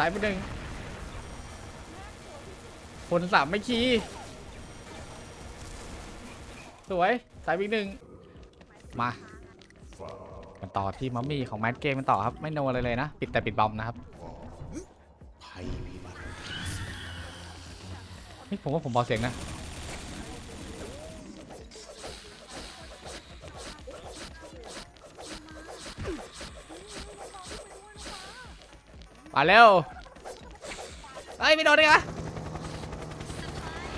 ตายไปหนึ่งคนสามไม่คีสวยตายไปอีกหนึ่งมากันต่อที่มัมมี่ของแมทเกมกันต่อครับ ไม่โนอะไรเลยนะ ปิดแต่ปิดบอมนะครับภัยพิบัติเฮ้ยผมว่าผมเบาเสียงนะ มาเร็วเฮ้ยไม่โดนเลยเหรอ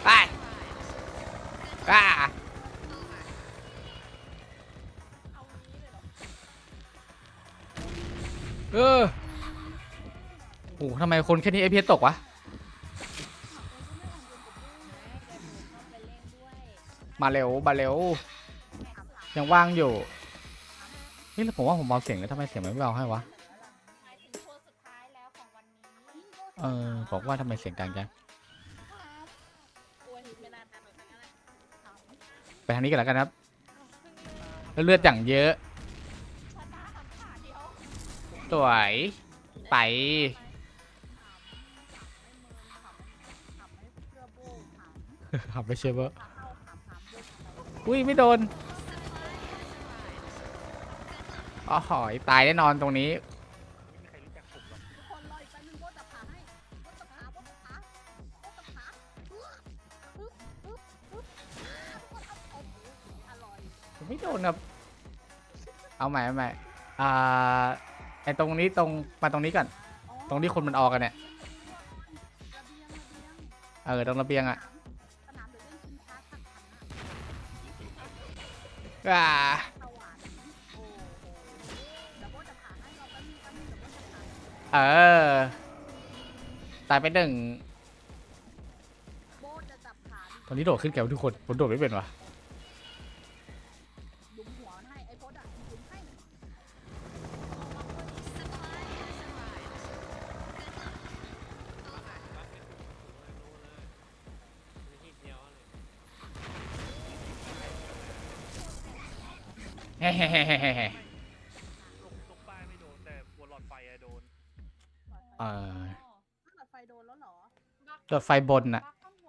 ไปอ่าเออโอ้โหทำไมคนแค่นี้เอพีตกวะ มาเร็ว มาเร็ว ยังว่างอยู่ นี่แล้วผมว่าผมเบาเสียงแล้วทำไมเสียงมันไม่เบาให้วะ เออบอกว่าทำไมเสียงดังจังกลัวหิวไม่นานนะแบบนั้นแหละไปทางนี้กันแล้วกันครับแล้วเลือดอย่างเยอะชาตาทำขาเดียวสวยไปขับไปเชฟเวอร์อุ้ยไม่โดนอ๋อหอยตายแน่นอนตรงนี้ เอาใหม่เอาใหม่อ่าไอตรงนี้ตรงมาตรงนี้ก่อน ตรงที่คนมันออกกันเนี่ย เออตรงระเบียงอะอ่าเออ ตายไปหนึ่งตอนนี้โดดขึ้นแกวทุกคนผมโดดไม่เป็นวะ เฮ้เฮ้เฮ้เฮ้เฮ้เฮ้ลงลงป้ายไม่โดนแต่บนหลอดไฟอะโดนเออถ้าเกิดไฟโดนแล้วเหรอโดดไฟบนน่ะ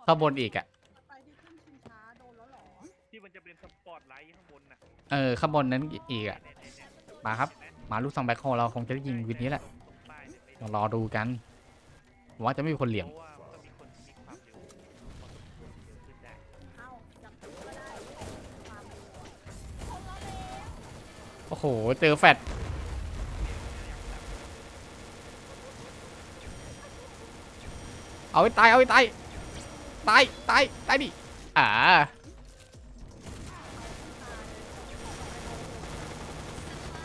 เข้าบนอีกอะไฟที่ขึ้นชิงช้าโดนแล้วเหรอที่มันจะเป็นสปอตไลท์ข้างบนน่ะเออข้างบนนั้นอีกอะเนี่ยเนี่ยเนี่ยมาครับ เห็นไหมาลูกซองแบ็คโฮเราคงจะได้ยิงวินนี้แหละ ป้ายเนี่ยไม่เดี๋ยวรอดูกันผมว่าจะไม่มีคนเหลี่ยมเพราะ อ้โห เจอแฟดเอาไปตาย เอาไปตาย ตาย ตาย ตายดิ อ่า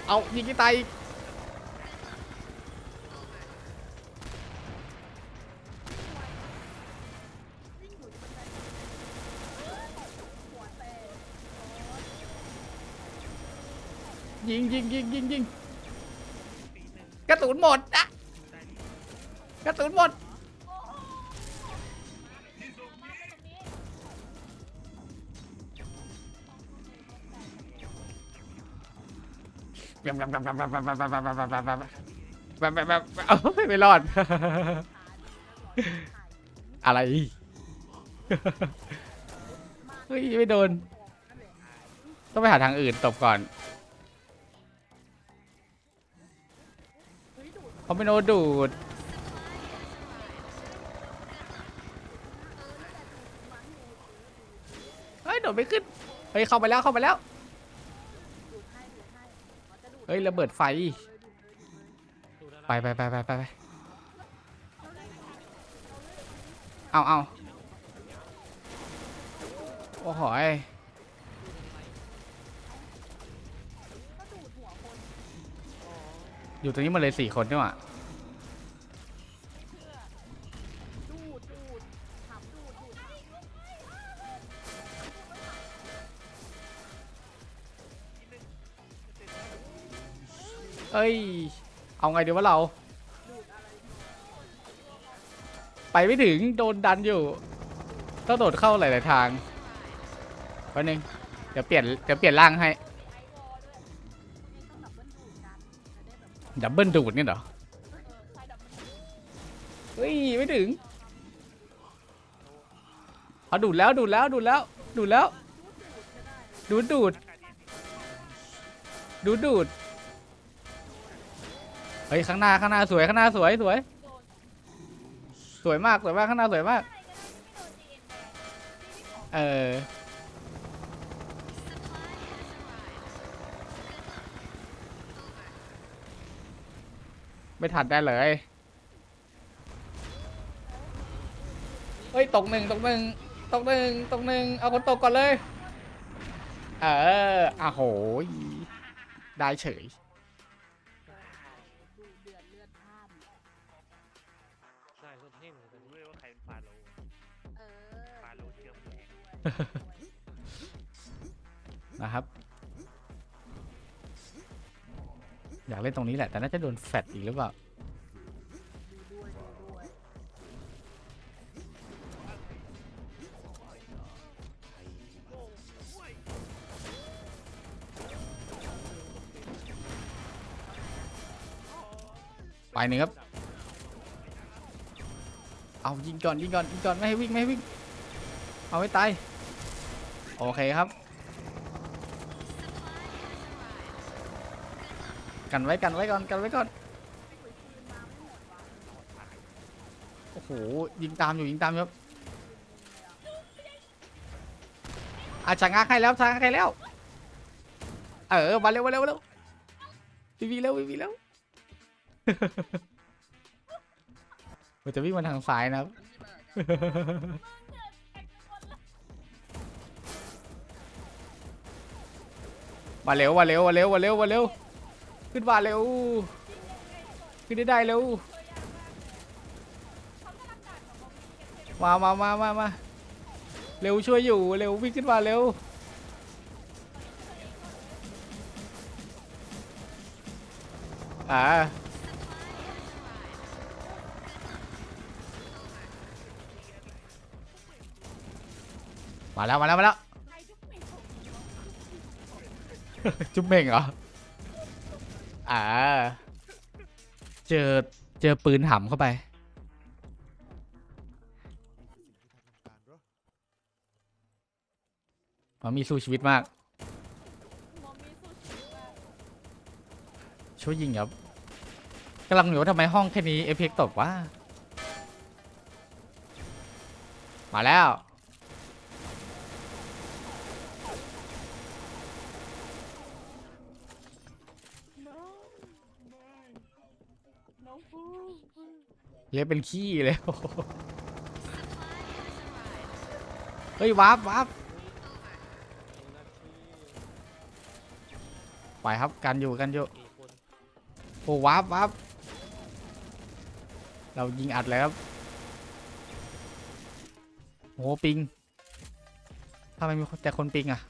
เอายิงกี่ตาย ยิงยิงยิงยิงยิงกระสุนหมดนะกระสุนหมด แบบแบบแบบแบ๊บาไม่รอด อะไร เฮ้ย ไม่โดน ต้องไปหาทางอื่นตบก่อน เขาไม่โดนดูดเฮ้ยโดดไม่ขึ้น เฮ้ยเข้าไปแล้วเข้าไปแล้ว เฮ้ยระเบิดไฟ ไปไปไปไปไปไปเอาเอาโอ้โห อยู่ตรงนี้มาเลยสี่คนนี่หว่าดูดดูดถามเอ้ย เอาไงดีวะเรา ไปไม่ถึงโดนดันอยู่ ต้องโดดเข้าหลาย ๆ ทางแป๊บนึง เดี๋ยวเปลี่ยน เดี๋ยวเปลี่ยนร่างให้ ดับเบิลดูดเนี่ยเหรอ เฮ้ย ไม่ถึงเอาดูดแล้วดูดแล้วดูดแล้วดูดแล้ว ดูดดูดดูดดูดเฮ้ยข้างหน้าข้างหน้าสวยข้างหน้าสวยสวย สวยมากสวยมากข้างหน้าสวยมาก เออ ไม่ทันได้เลย เฮ้ย ตกหนึ่งตกหนึ่งตกหนึ่งตกหนึ่งเอาคนตกก่อนเลย เอออะโหยได้เฉยดูเดือดเลือดพล่านใช่คนเท่เหมือนกันรู้เลยว่าใครเป็นฟาโลเออฟาโลเชื่อมแรงนะครับ อยากเล่นตรงนี้แหละ แต่น่าจะโดนแฟดอีกหรือเปล่า ไปหนึ่งครับ เอายิงก่อนยิงก่อนยิงก่อนไม่ให้วิ่งไม่ให้วิ่ง เอาให้ตาย โอเคครับ กันไว้กันไว้ก่อนกันไว้ก่อนโอ้โหยิงตามอยู่ยิงตามอยู่ครับอาชะงักให้แล้วชะงักให้แล้ว เออมาเร็วมาเร็วมาเร็ววีวีเร็ววีวีเร็วมันจะวิ่งมาทางซ้ายนะครับมาเร็วมาเร็วมาเร็วมาเร็วมาเร็ว ขึ้นมาเร็ว ขึ้นได้ได้เร็ว มามามามามาเร็วช่วยอยู่ เร็ววิ่งขึ้นมาเร็ว อ่ามาแล้วมาแล้วมาแล้ว จุ๊บเม่งเหรอ อ่า เจอ เจอปืนหำเข้าไป มันมีสู้ชีวิตมากมอมมี่สู้ชีวิตมากช่วยยิงครับกำลังอยู่ว่าทำไมห้องแค่นี้เอฟเฟกตกวะ มาแล้ว น้องฟู เรียเป็นขี้เลยโอ้โหเฮ้ยวาร์ปวาร์ปไปครับกันอยู่กันอยู่โอ้วาร์ปวาร์ปเรายิงอัดเลยครับโอ้ปิงทำไมมีแต่คนปิงอะ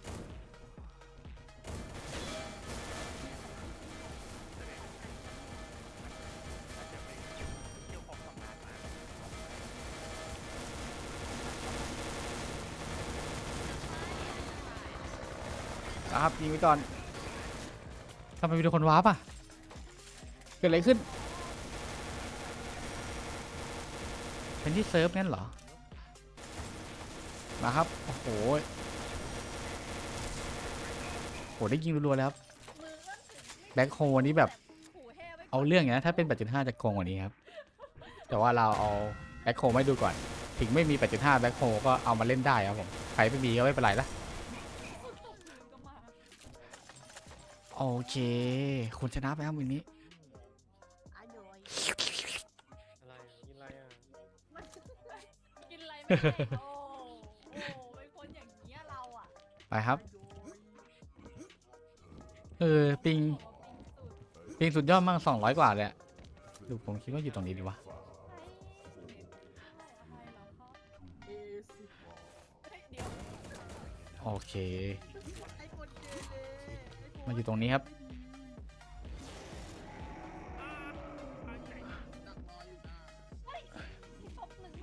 ยิงไปก่อน ทำไมมีแต่คนวาร์ปอะ เกิดอะไรขึ้น เป็นที่เซิร์ฟนั่นเหรอ มาครับ โอ้โหโหได้ยิงรัวๆแล้วครับมือก็ถึงแบ็คโฮนี้แบบขู่แห่ไว้ก่เอาเรื่องอย่างนะถ้าเป็น 8.5 จะโกงกว่านี้ครับ แต่ว่าเราเอาแบ็คโฮไม่ดูก่อน ถึงไม่มี 8.5 แบ็คโฮก็เอามาเล่นได้ครับผม ใครไม่มีก็ไม่เป็นไรละ โอเค คุณชนะไปครับวันนี้อร่อยอะไรกินอะไรอะกินอะไรไม่ได้โอ้โอ้เป็นคนอย่างเงี้ยเราอะไปครับ เออ ปิง ปิงสุดยอดมาก200กว่าเลยอะดูผมคิดว่าอยู่ตรงนี้ดีวะเอสิเฮ้ยเดี๋ยวโอเคไอ้คนเกเรไอ้คน มาอยู่ตรงนี้ครับ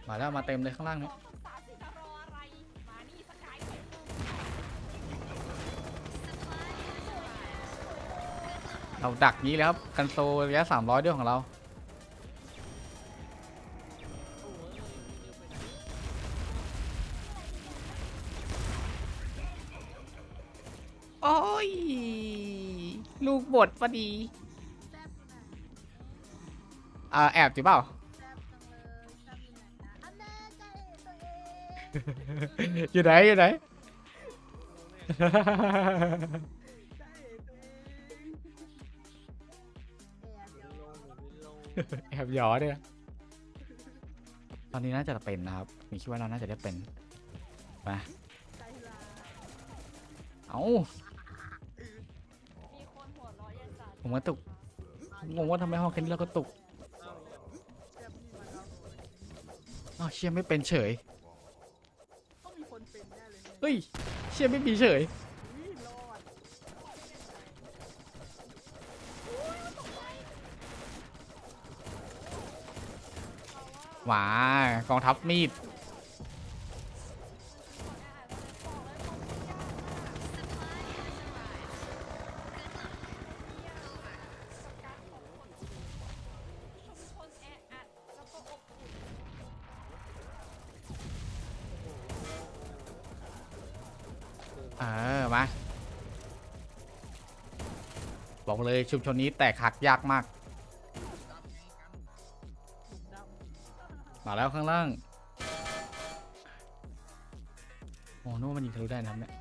มาแล้วมาเต็มเลยข้างล่างเนี่ยเราดักนี้แล้วครับกันโซระยะ300 ด้วยของเราโอ้ย ลูกบดพอดีแซ่บอยู่ไหนอ่าแอบอยู่เปล่าแซ่บจังเลยแซ่บอยู่ไหนนะอันแน่ใจตัวเองอยู่ไหนอยู่ไหนใจตัวเองแอบเดี๋ยวแอบหยอเนี่ยตอนนี้น่าจะเป็นนะครับมีคิดว่าเราน่าจะได้เป็นมาใจร้ายเอ้า ผมกระตุกงงว่าทำไมห้องแค่นี้เราก็ตุกอ้าวเชียไม่เป็นเฉยต้องมีคนเป็นแน่เลยเฮ้ยเชียไม่มีเฉยอุ๊ยรอดหวากองทัพมีด ชุมชนนี้แตกหักยากมาก มาแล้วข้างล่าง โอ้นึกว่ามันยิงทะลุได้นะครับเนี่ย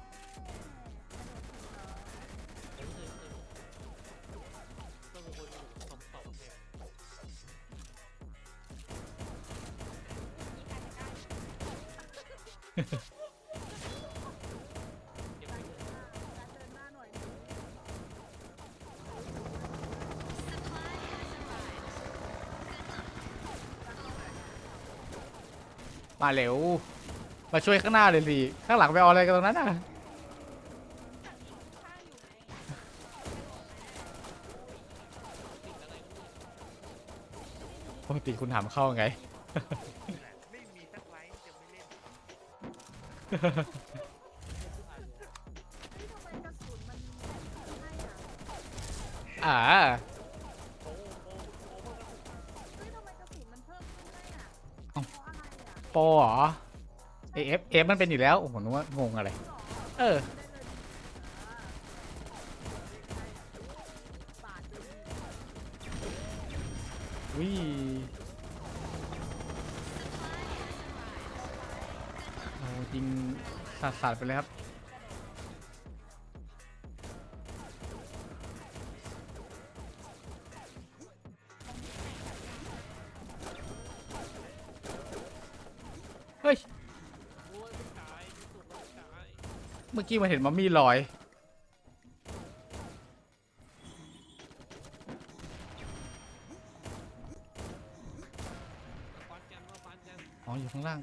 มาเร็ว มาช่วยข้างหน้าเลยสิ ข้างหลังไปเอาอะไรกันตรงนั้นน่ะ ปกติคุณถามเข้าไงนี่แหละไม่มีสักไลท์จะไม่เล่นเฮ้ยทำไมกระสุนมันให้อะอ่า โปเหรอเอฟเอฟมันเป็นอยู่แล้ว โอ้โหนึกว่างงอะไร เออได้เลยอ่าปาดเลยวิโอ้จริงสาดๆไปเลยครับ อกี้มันเห็นมัมมี่ลอย อ๋อ อยู่ข้างล่าง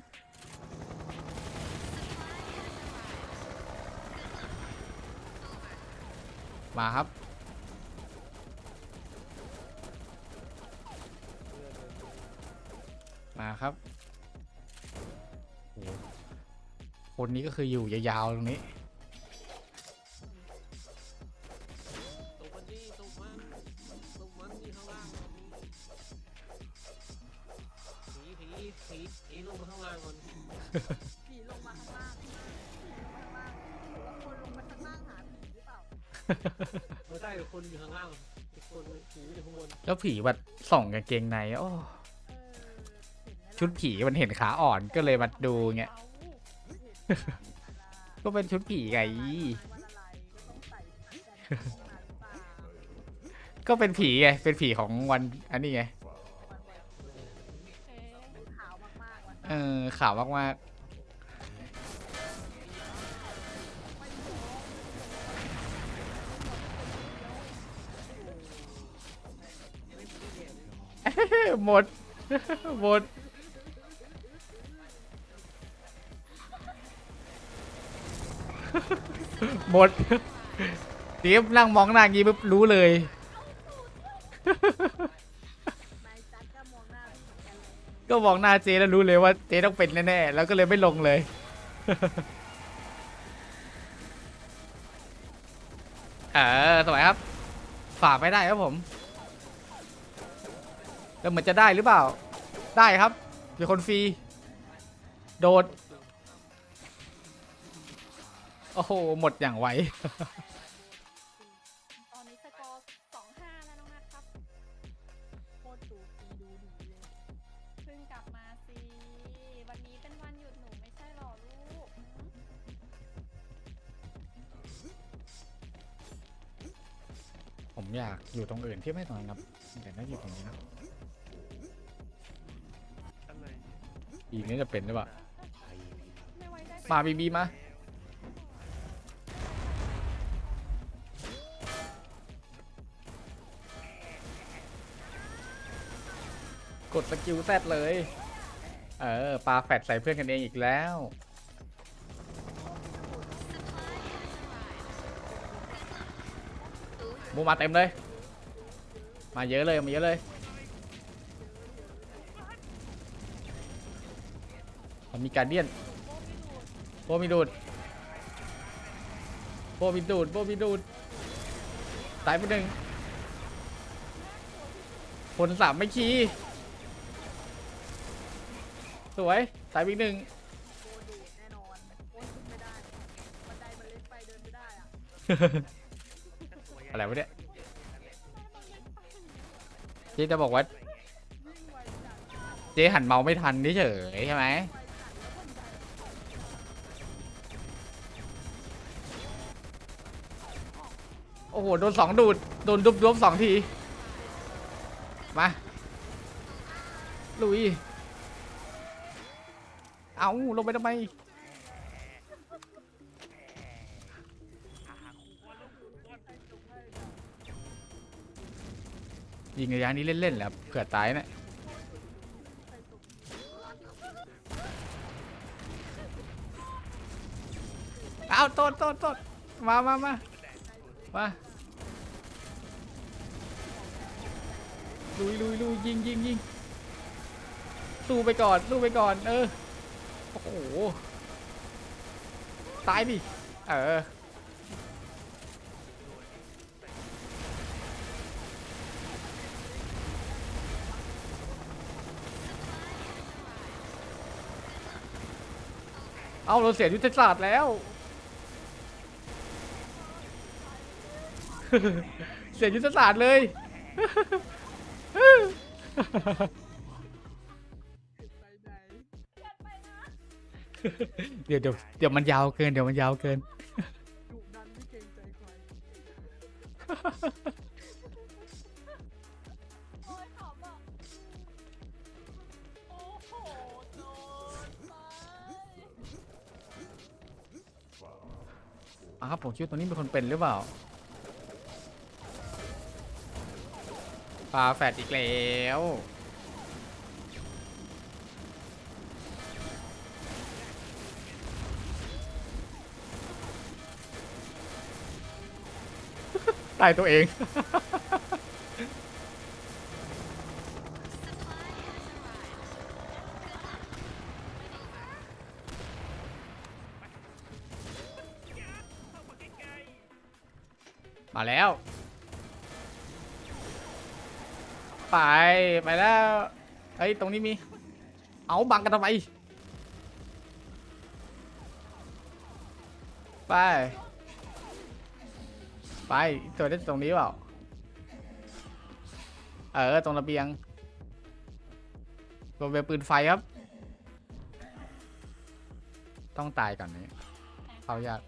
มาครับ มาครับคนนี้ก็คืออยู่ยาวๆตรงนี้ มาข้างล่างก่อนผีลงมาข้างล่างผีลงมาข้างล่างหรือว่าคนลงมาข้างล่างหาผีหรือเปล่าไม่ได้แต่คนอยู่ข้างล่างอีกคนผีอยู่ข้างบนแล้วผีแบบส่องกางเกงในโอ้เออเห็นไหมล่ะชุดผีมันเห็นขาอ่อนก็เลยมาดูเงี้ยอาเห็นไหมล่ะก็เป็นชุดผีไง วันอะไรก็ต้องใส่ชุดกันมาหรือเปล่าก็เป็นผีไง เป็นผีของวันอันนี้ไง เออข่าวมากๆหมด หมดหมดเตียบนั่งมองหน้างี้ปุ๊บรู้เลย ก็มองหน้าเจแล้วรู้เลยว่าเจต้องเป็นแน่ๆแล้วก็เลยไม่ลงเลย เออสวยครับ ฝ่าไม่ได้ครับผมแล้วเหมือนจะได้หรือเปล่า ได้ครับมีคนฟรี โดด โอ้โห หมดอย่างไว อยากอยู่ตรงอื่นที่ไม่ตรงนั้นครับแต่น่าอยู่ตรงนี้นะอะไรอีกนี้จะเป็นหรือเปล่าภัยพิบัติไม่ไว้ใจมาบีบีมา กดสกิลแซดเลย เออปาแฟดใส่เพื่อนกันเองอีกแล้ว มูมาเต็มเลย มาเยอะเลย มาเยอะเลย มันมีการเดียนโบมีดูดโบมีดูดโบมีดูด ตายไปหนึ่งคนสามไม่คีสวย ตายไปหนึ่งโคตรดูแน่นอนโคตรขึ้นไม่ได้บันไดมันเล็กไปเดินไม่ได้อะ อะไรวะเนี่ยเจ๊จะบอกว่าเจ๊หันเมาไม่ทันนี่เฉยใช่ไหมโอ้โห โดนสองดูด โดนดุบดุบสองที มา ลุย เอาลงไปทำไม ยิงระยะนี้เล่นๆแหละครับเผื่อตายนะเอาโตดโตดโตดมามามามาลุยลุยลุยยิงยิงยิงสู้ไปก่อนสู้ไปก่อน เออ โอ้โห ตายดิ เออ เอาเราเสียยุทธศาสตร์แล้ว เสียยุทธศาสตร์เลย เดี๋ยวเดี๋ยวเดี๋ยวมันยาวเกิน เดี๋ยวมันยาวเกิน คิดว่าตรงนี้เป็นคนเป็นหรือเปล่าปลาแฟดอีกแล้วตายตัวเอง ตรงนี้มี เอาบังกันทำไม ไป ไปตัวได้ตรงนี้เปล่า เออ ตรงระเบียงระเบปืนไฟครับ ต้องตายก่อนนี้เอาอยาก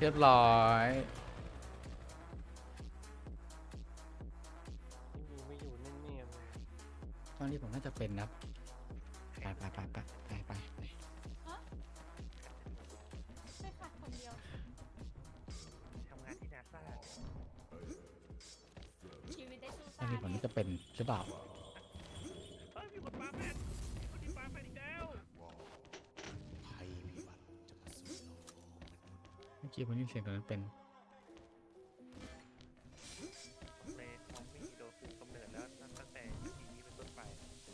เรียบร้อยไม่อยู่ไม่อยู่นิ่งๆเลยตอนนี้ผมน่าจะเป็นนะ นเสียงตรงนั้นเป็น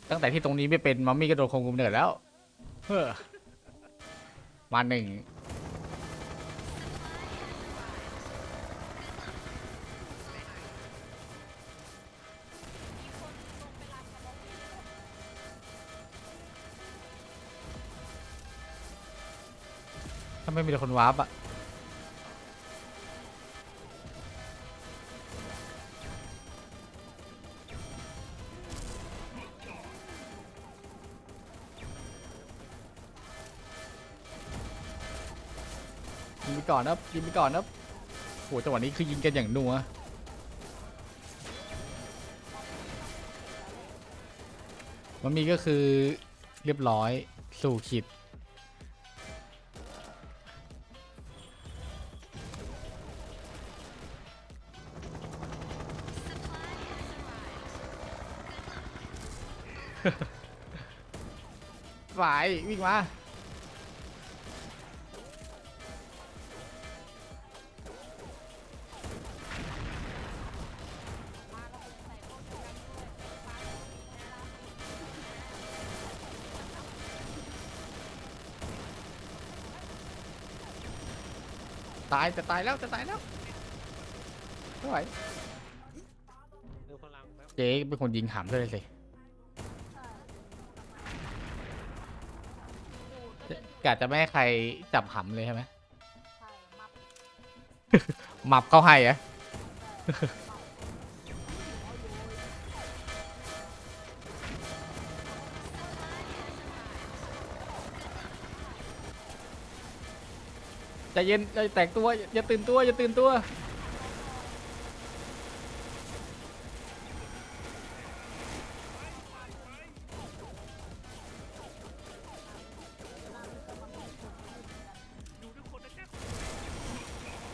ตั้งแต่ที่ตรงนี้ไม่เป็นมัมมี่กระโดดคงกุมเนิดแล้วเฮ้อมาหนึ่งถ้าไม่มีคนวาร์ปอะ ก่อนนะครับยิงไปก่อนนะครับโหจังหวะนี้คือยิงกันอย่างนัวมันมีก็คือเรียบร้อยสู่ขีดฝ่ายวิ่งมา ตายจะตายแล้วจะตายแล้วไม่ไหวเดี๋ยวพลังแป๊บเจ๊เป็นคนยิงหามเลยสิใช่กะจะไม่ให้ใครจับหำเลยใช่ไหมใช่มับหมับเขาให้อะ เย็นใจแตกตัวอย่าตื่นตัวอย่าตื่นตัว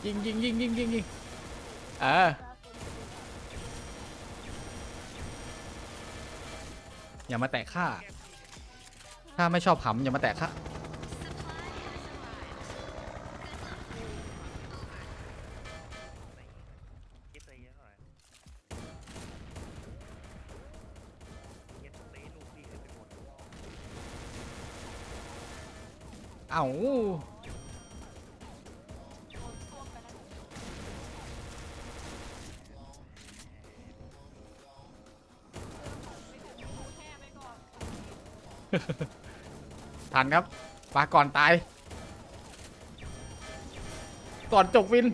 ยิงยิงยิงยิงยิงยิงเอออย่ามาแตะข้าถ้าไม่ชอบหำอย่ามาแตะข้า เอ้าทันครับปาก่อนตาย ก่อนจกวิน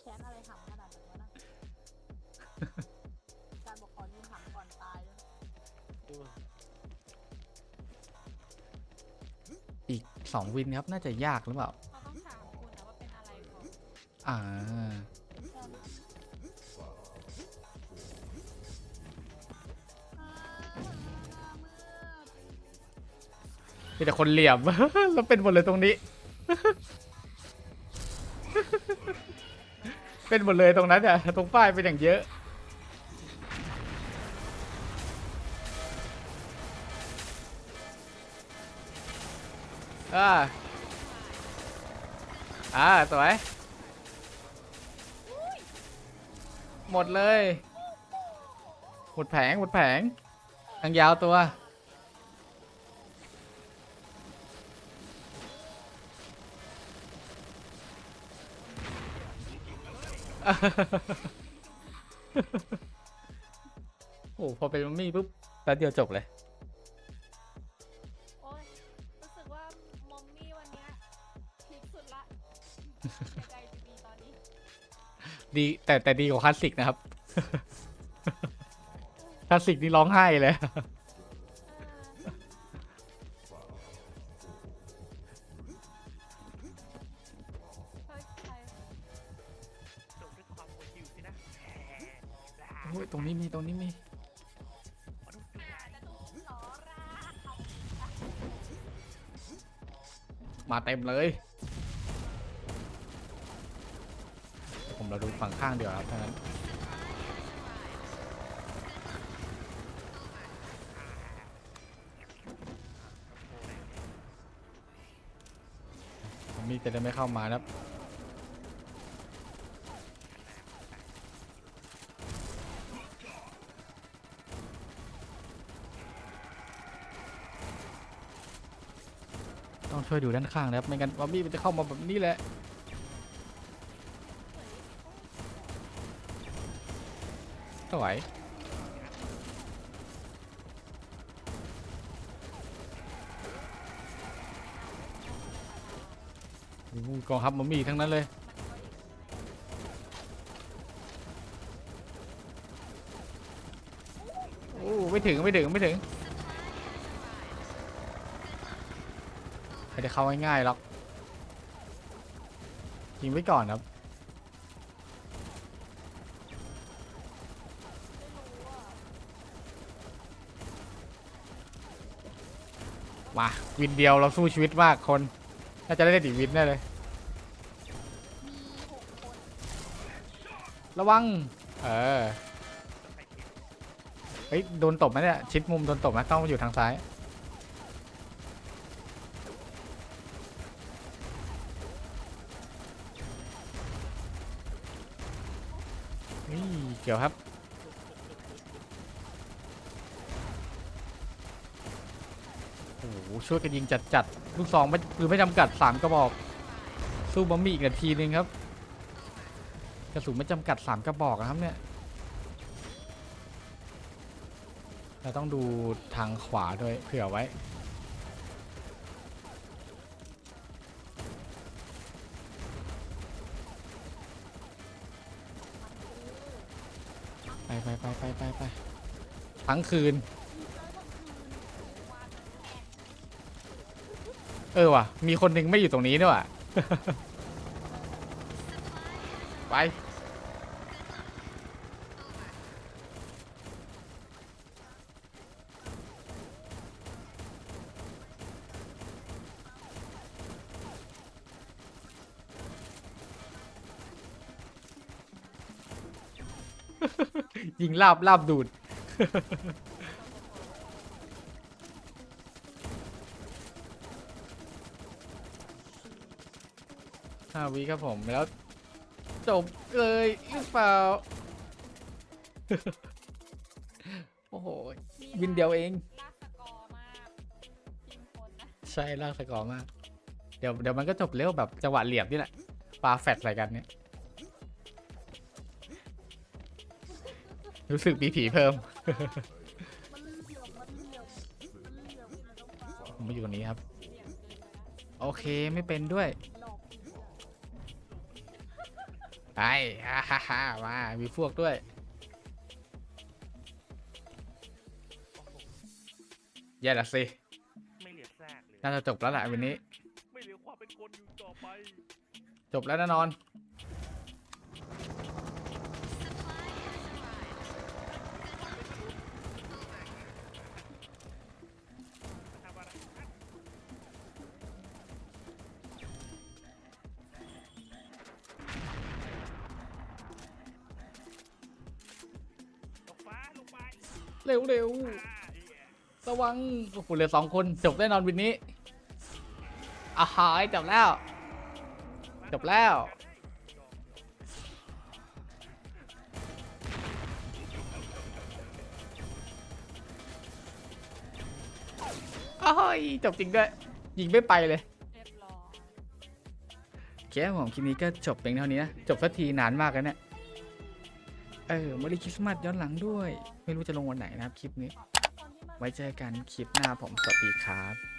แค้นอะไรหำขนาดนั้นวะนะการบอกขอยืมหำก่อนตายด้วย ดู สองวินครับ น่าจะยากหรือเปล่า เขาต้องถามคุณนะว่าเป็นอะไรก่อนอ่าแค่นั้นอ่าเมื่อมีแต่คนเหลี่ยม แล้วเป็นหมดเลยตรงนี้ เป็นหมดเลยตรงนั้นอะตรงป้ายเป็นอย่างเยอะ ดแผงหมดแผงทางยาวตัว โอ้พอเป็นมัมมี่ปุ๊บแป๊บเดียวจบเลย โอ้ยรู้สึกว่ามอมมี่วันเนี้ยพีคสุดละในใจจะดีตอนนี้ ดีแต่แต่ดีกว่าคลาสสิกนะครับ คลาสสิกนี่ร้องไห้เลยเออเฮ้ยใครจบด้วยความโมชิวสินะแหมโอ้ยตรงนี้มีตรงนี้มี มาดูดูจะดูสอราเขามาเต็มเลย ผมเราดูฝั่งข้างเดียวครับเท่านั้น มี่จะได้ไม่เข้ามานะครับต้องช่วยดูด้านข้างนะครับไม่งั้นมัมมี่มันจะเข้ามาแบบนี้แหละสวย กองทัพมัมมี่ทั้งนั้นเลย โอ้ไม่ถึงไม่ถึงไม่ถึงไม่ได้เข้าง่ายๆหรอกยิงไว้ก่อนครับมาวินเดียวเราสู้ชีวิตมากคน น่าจะได้อีกวินแน่เลย ระวัง เออใครเก็บเฮ้ย โดนตบไหมเนี่ย ชิดมุมโดนตบนะต้องอยู่ทางซ้าย นี่เกี่ยวครับ โอ้โห ช่วยกันยิงจัดจัดๆลูกซองไม่คือไม่จำกัดสามกระบอก สู้บอมบี้อีกนาทีนึงครับก ระสุนไม่จำกัดสามกระบอกนะครับเนี่ยเราต้องดูทางขวาด้วยเผื่อไว้ไปไปไปไปไปไปทั้งคืน เออว่ะ มีคนหนึ่งไม่อยู่ตรงนี้ด้วยว่ะ ไป ยิงลาบลาบดูด ห้าวิครับผมแล้ว จบเลยหรือเปล่า โอ้โห วินเดียวเอง ลากสกอร์มากทีมคนนะใช่ลากสกอร์มาก เดี๋ยวเดี๋ยวมันก็จบเร็วแบบจังหวะเหลี่ยมนี่แหละปาแฟดใส่กันเนี่ย รู้สึกมีผีเพิ่มมันเหลี่ยมมันเหลี่ยมมันเหลี่ยมมันต้องฟ้าผมมาอยู่ตรงนี้ครับเสี่ยงเกินไปนะโอเคไม่เป็นด้วยหลอกผีไปฮ่าฮ่าฮ่ามา มีพวกด้วย แย่ละสิ ไม่เหลือแทรกเลยน่าจะจบแล้วแหละวันนี้ ไม่เหลือความเป็นคนอยู่ต่อไป จบแล้วแน่นอน เร็วเร็วอ่าเหี้ยระวังโอ้โหเหลือสองคนจบแน่นอนวันนี้อาหายจบแล้ว จบแล้ว อ้ายจบจริงด้วย ยิงไม่ไปเลยเรียบร้อยโอเคครับผมคลิปนี้ก็จบเพียงเท่านี้นะ จบสักทีนานมากแล้วเนี่ย เออมารีคริสต์มาสย้อนหลังด้วย ไม่รู้จะลงวันไหนนะครับคลิปนี้ ไว้เจอกันคลิปหน้าผมสวัสดีครับ